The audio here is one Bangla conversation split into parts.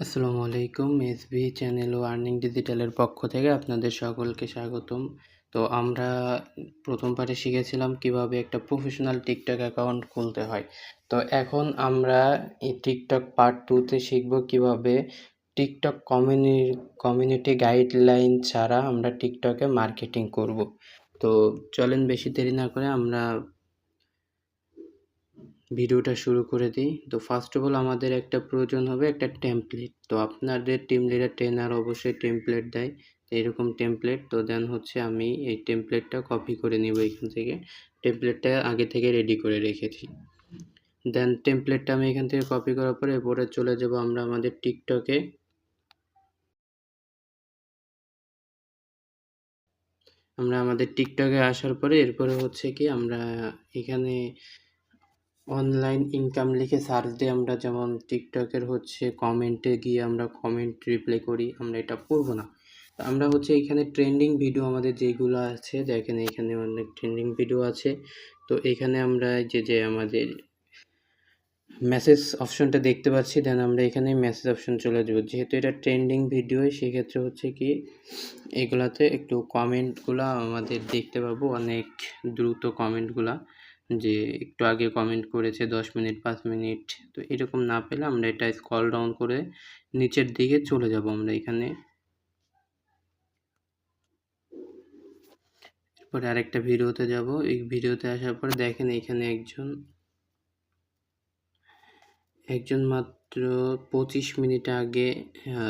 আসসালামু আলাইকুম এসবি চ্যানেল ও আর্নিং ডিজিটালের পক্ষ থেকে আপনাদের সকলকে স্বাগতম। তো আমরা প্রথম শিখেছিলাম কীভাবে একটা প্রফেশনাল টিকটক অ্যাকাউন্ট খুলতে হয়। তো এখন আমরা এই টিকটক পার্ট টুতে শিখব কীভাবে টিকটক কমিউনি কমিউনিটি গাইডলাইন ছাড়া আমরা টিকটকে মার্কেটিং করব। তো চলেন বেশি দেরি না করে আমরা ভিডিওটা শুরু করে দিই। তো ফার্স্ট অফ অল আমাদের একটা প্রয়োজন হবে একটা টেমপ্লেট তো আপনাদের টিম লিডার ট্রেনার অবশ্যই টেমপ্লেট দেয়। এরকম টেমপ্লেট তো দেন হচ্ছে আমি এই টেমপ্লেটটা কপি করে নিব এখান থেকে। টেমপ্লেটটা আগে থেকে রেডি করে রেখেছি। দেন টেমপ্লেটটা আমি এখান থেকে কপি করার পরে এরপরে চলে যাব আমরা আমাদের টিকটকে আমরা আমাদের টিকটকে আসার পরে এরপরে হচ্ছে কি আমরা এখানে অনলাইন ইনকাম লিখে সার্চ দিয়ে আমরা যেমন টিকটকের হচ্ছে কমেন্টে গিয়ে আমরা কমেন্ট রিপ্লাই করি, আমরা এটা করব না। আমরা হচ্ছে এখানে ট্রেন্ডিং ভিডিও আমাদের যেগুলো আছে দেখেন এখানে অনেক ট্রেন্ডিং ভিডিও আছে, তো এখানে আমরা যে যে আমাদের মেসেজ অপশনটা দেখতে পাচ্ছি দেন আমরা এখানে মেসেজ অপশন চলে যাব। যেহেতু এটা ট্রেন্ডিং ভিডিও সেক্ষেত্রে হচ্ছে কি এগুলাতে একটু কমেন্টগুলো আমাদের দেখতে পাবো, অনেক দ্রুত কমেন্টগুলা যে একটু আগে কমেন্ট করেছে দশ মিনিট, পাঁচ মিনিট, তো এরকম না পেলে আমরা এটা স্কল ডাউন করে নিচের দিকে চলে যাব আমরা এখানে। এরপরে আরেকটা ভিডিওতে যাব। এই ভিডিওতে আসার পরে দেখেন এখানে একজন একজন মাত্র পঁচিশ মিনিট আগে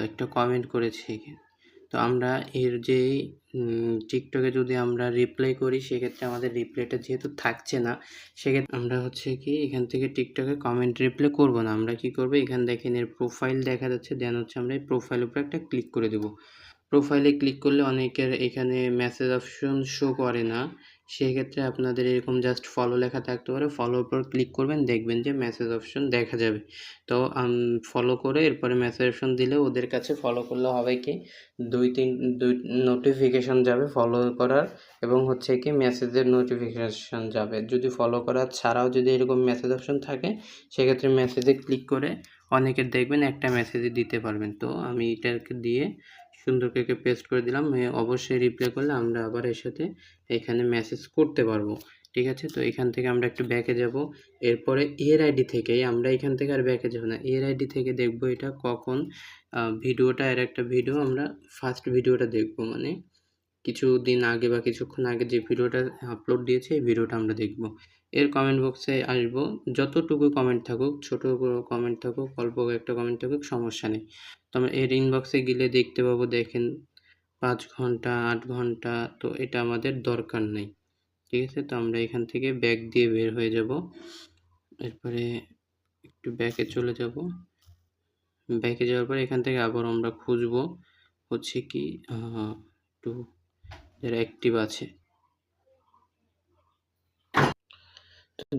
একটা কমেন্ট করেছে এখানে। তো আমরা এর যেই টিকটকে যদি আমরা রিপ্লাই করি, সেক্ষেত্রে আমাদের রিপ্লাইটা যেহেতু থাকছে না, সেক্ষেত্রে আমরা হচ্ছে কি, এখান থেকে টিকটকে কমেন্ট রিপ্লাই করব না। আমরা কি করব? এখান দেখেন এর প্রোফাইল দেখা যাচ্ছে দেন হচ্ছে আমরা এই প্রোফাইল উপরে একটা ক্লিক করে দেব। প্রোফাইলে ক্লিক করলে অনেকের এখানে মেসেজ অপশন শো করে না। সেক্ষেত্রে আপনাদের এরকম জাস্ট ফলো লেখা থাকতে পারে। ফলোর উপর ক্লিক করবেন, দেখবেন যে মেসেজ অপশন দেখা যাবে। তো ফলো করে এরপরে মেসেজ অপশন দিলে ওদের কাছে ফলো করলে হবে কি? দুই তিন, দুই নোটিফিকেশান যাবে ফলো করার এবং হচ্ছে কি মেসেজের নোটিফিকেশান যাবে। যদি ফলো করার ছাড়াও যদি এরকম মেসেজ অপশন থাকে, সেক্ষেত্রে মেসেজে ক্লিক করে অনেকের দেখবেন একটা মেসেজই দিতে পারবেন। তো আমি এটাকে দিয়ে সুন্দর করে পেস্ট করে দিলাম। অবশ্যই রিপ্লাই করলে আমরা আবার এর সাথে এখানে মেসেজ করতে পারব। ঠিক আছে? তো এখান থেকে আমরা একটু ব্যাকে যাব। এরপরে এর আইডি থেকেই আমরা এখান থেকে আর ব্যাকে যাব না। এর আইডি থেকে দেখব এটা কখন ভিডিওটা, এর একটা ভিডিও আমরা ফার্স্ট ভিডিওটা দেখব। মানে কিছু দিন আগে বা কিছুক্ষণ আগে যে ভিডিওটা আপলোড দিয়েছে, এই ভিডিওটা আমরা দেখব। এর কমেন্ট বক্সে আসব। যতটুকু কমেন্ট থাকুক, ছোট কমেন্ট থাকুক, অল্প একটা কমেন্ট থাকুক, সমস্যা নেই। তো আমরা এর ইনবক্সে গেলে দেখতে পাবো, দেখেন, পাঁচ ঘণ্টা, আট ঘণ্টা, তো এটা আমাদের দরকার নেই। ঠিক আছে? তো আমরা এখান থেকে ব্যাক দিয়ে বের হয়ে যাব। এরপরে একটু ব্যাকে চলে যাব। ব্যাকে যাওয়ার পরে এখান থেকে আবার আমরা খুঁজব হচ্ছে কি একটু যারা অ্যাক্টিভ আছে।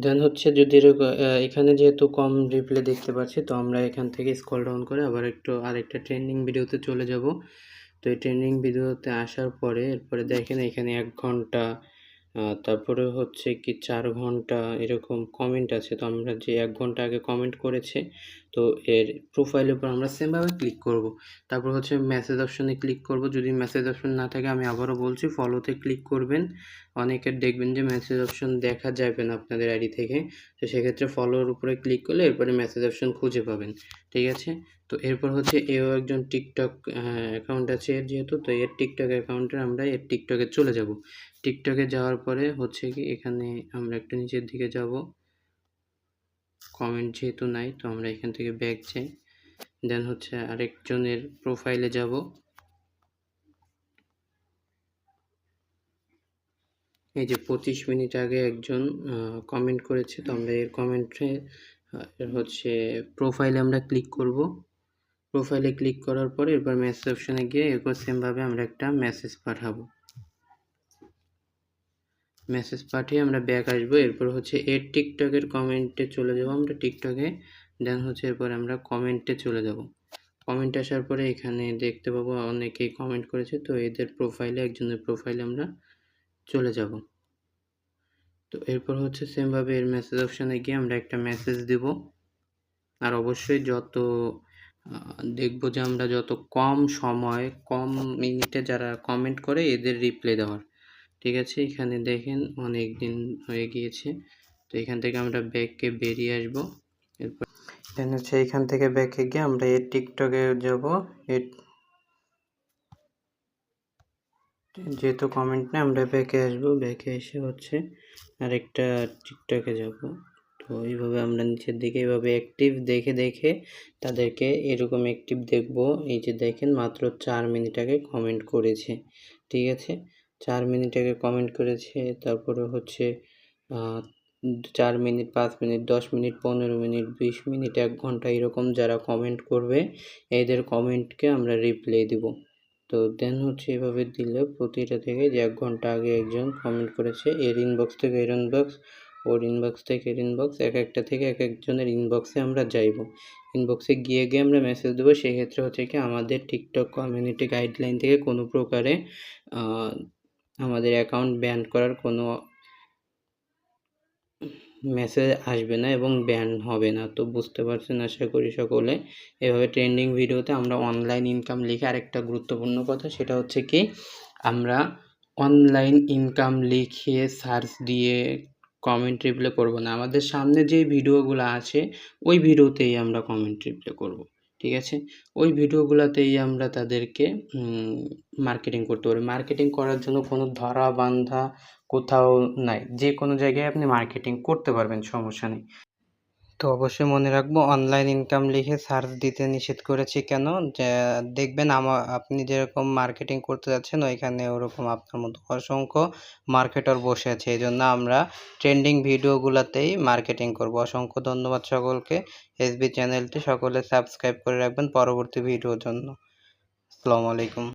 দেন হচ্ছে যদি এখানে যেহেতু কম রিপ্লে দেখতে পাচ্ছি, তো আমরা এখান থেকে স্কল ডাউন করে আবার একটু আরেকটা ট্রেন্ডিং ভিডিওতে চলে যাব। তো এই ট্রেন্ডিং ভিডিওতে আসার পরে, এরপরে দেখেন এখানে এক ঘণ্টা তারপরে হচ্ছে কি চার ঘণ্টা এরকম কমেন্ট আছে। তো আমরা যে এক ঘণ্টা আগে কমেন্ট করেছে, তো এর প্রোফাইলের উপর আমরা সেমভাবে ক্লিক করব। তারপর হচ্ছে মেসেজ অপশনে ক্লিক করব। যদি মেসেজ অপশন না থাকে, আমি আবারও বলছি ফলোতে ক্লিক করবেন। অনেকের দেখবেন যে মেসেজ অপশন দেখা যাবে না আপনাদের আইডি থেকে। তো সেক্ষেত্রে ফলোর উপরে ক্লিক করলে এরপরে মেসেজ অপশন খুঁজে পাবেন। ঠিক আছে? তো এরপর হচ্ছে এও একজন টিকটক অ্যাকাউন্ট আছে এর যেহেতু, তো এর টিকটক অ্যাকাউন্টে আমরা এর টিকটকে চলে যাব। টিকটকে যাওয়ার পরে হচ্ছে কি এখানে আমরা একটু নিচের দিকে যাব। কমেন্ট যেহেতু নাই, তো আমরা এখান থেকে ব্যাক যাই। দেন হচ্ছে আরেকজনের প্রোফাইলে যাব। এই যে পঁচিশ মিনিট আগে একজন কমেন্ট করেছে, তো আমরা এর কমেন্টে হচ্ছে প্রোফাইলে আমরা ক্লিক করব। প্রোফাইলে ক্লিক করার পরে এরপর মেসেজ অপশানে গিয়ে এরপর সেমভাবে আমরা একটা মেসেজ পাঠাবো। মেসেজ পাঠিয়ে আমরা ব্যাক আসব। এরপর হচ্ছে এর টিকটকের কমেন্টে চলে যাব আমরা টিকটকে। দেন হচ্ছে এরপর আমরা কমেন্টে চলে যাব। কমেন্ট আসার পরে এখানে দেখতে পাবো অনেকেই কমেন্ট করেছে। তো এদের প্রোফাইলে একজনের প্রোফাইলে আমরা চলে যাব। তো এরপর হচ্ছে সেমভাবে এর মেসেজ অপশানে গিয়ে আমরা একটা মেসেজ দেব। আর অবশ্যই যত দেখব যে আমরা যত কম সময়, কম মিনিটে যারা কমেন্ট করে, এদের রিপ্লাই দেওয়ার। ঠিক আছে, এখানে দেখেন অনেক দিন হয়ে গিয়েছে। তো এখান থেকে আমরা ব্যাককে বেরিয়ে আসব। এরপর এখানে হচ্ছে এখান থেকে ব্যাকে গিয়ে আমরা এর টিকটকে যাব। এর যেহেতু কমেন্ট নেই, আমরা ব্যাকে আসব। ব্যাকে এসে হচ্ছে আরেকটা টিকটকে যাব। তো এইভাবে আমরা নিচের দিকে এইভাবে অ্যাক্টিভ দেখে দেখে তাদেরকে এরকম অ্যাক্টিভ দেখব। এই যে দেখেন মাত্র চার মিনিট আগে কমেন্ট করেছে। ঠিক আছে? চার মিনিট আগে কমেন্ট করেছে, তারপরে হচ্ছে চার মিনিট, পাঁচ মিনিট, দশ মিনিট, পনেরো মিনিট, বিশ মিনিট, এক ঘণ্টা এরকম যারা কমেন্ট করবে, এদের কমেন্টকে আমরা রিপ্লাই দিব। তো দেন হচ্ছে এভাবে দিলে, প্রতিটা থেকে যে এক ঘণ্টা আগে একজন কমেন্ট করেছে, এর ইনবক্স থেকে এর ইনবক্স ওর ইনবক্স থেকে এর ইনবক্স এক একটা থেকে এক একজনের ইনবক্সে আমরা যাইব। ইনবক্সে গিয়ে গিয়ে আমরা মেসেজ দেবো, সেক্ষেত্রে হচ্ছে কি আমাদের টিকটক কমিউনিটি গাইডলাইন থেকে কোনো প্রকারে আমাদের অ্যাকাউন্ট ব্যান করার কোনো মেসেজ আসবে না এবং ব্যান হবে না। তো বুঝতে পারছেন আশা করি সকলে। এভাবে ট্রেন্ডিং ভিডিওতে আমরা অনলাইন ইনকাম লিখে আরেকটা গুরুত্বপূর্ণ কথা, সেটা হচ্ছে কি, আমরা অনলাইন ইনকাম লিখে সার্চ দিয়ে কমেন্ট রিপ্লে করব না। আমাদের সামনে যে ভিডিওগুলো আছে, ওই ভিডিওতেই আমরা কমেন্ট রিপ্লে করব। ঠিক আছে? ওই ভিডিওগুলোতেই আমরা তাদেরকে মার্কেটিং করতে পারি মার্কেটিং করার জন্য কোনো ধরা বান্ধা কোথাও নাই। যে কোনো জায়গায় আপনি মার্কেটিং করতে পারবেন, সমস্যা নেই। তো অবশ্যই মনে রাখব অনলাইন ইনকাম লিখে সার্চ দিতে নিষেধ করেছি কেন? যে, দেখবেন আমার আপনি যেরকম মার্কেটিং করতে যাচ্ছেন, ওইখানে ওরকম আপনার মতো অসংখ্য মার্কেটার বসে আছে। এই জন্য আমরা ট্রেন্ডিং ভিডিওগুলোতেই মার্কেটিং করব। অসংখ্য ধন্যবাদ সকলকে। এসবি চ্যানেলটি সকলে সাবস্ক্রাইব করে রাখবেন পরবর্তী ভিডিওর জন্য। আসসালামু আলাইকুম।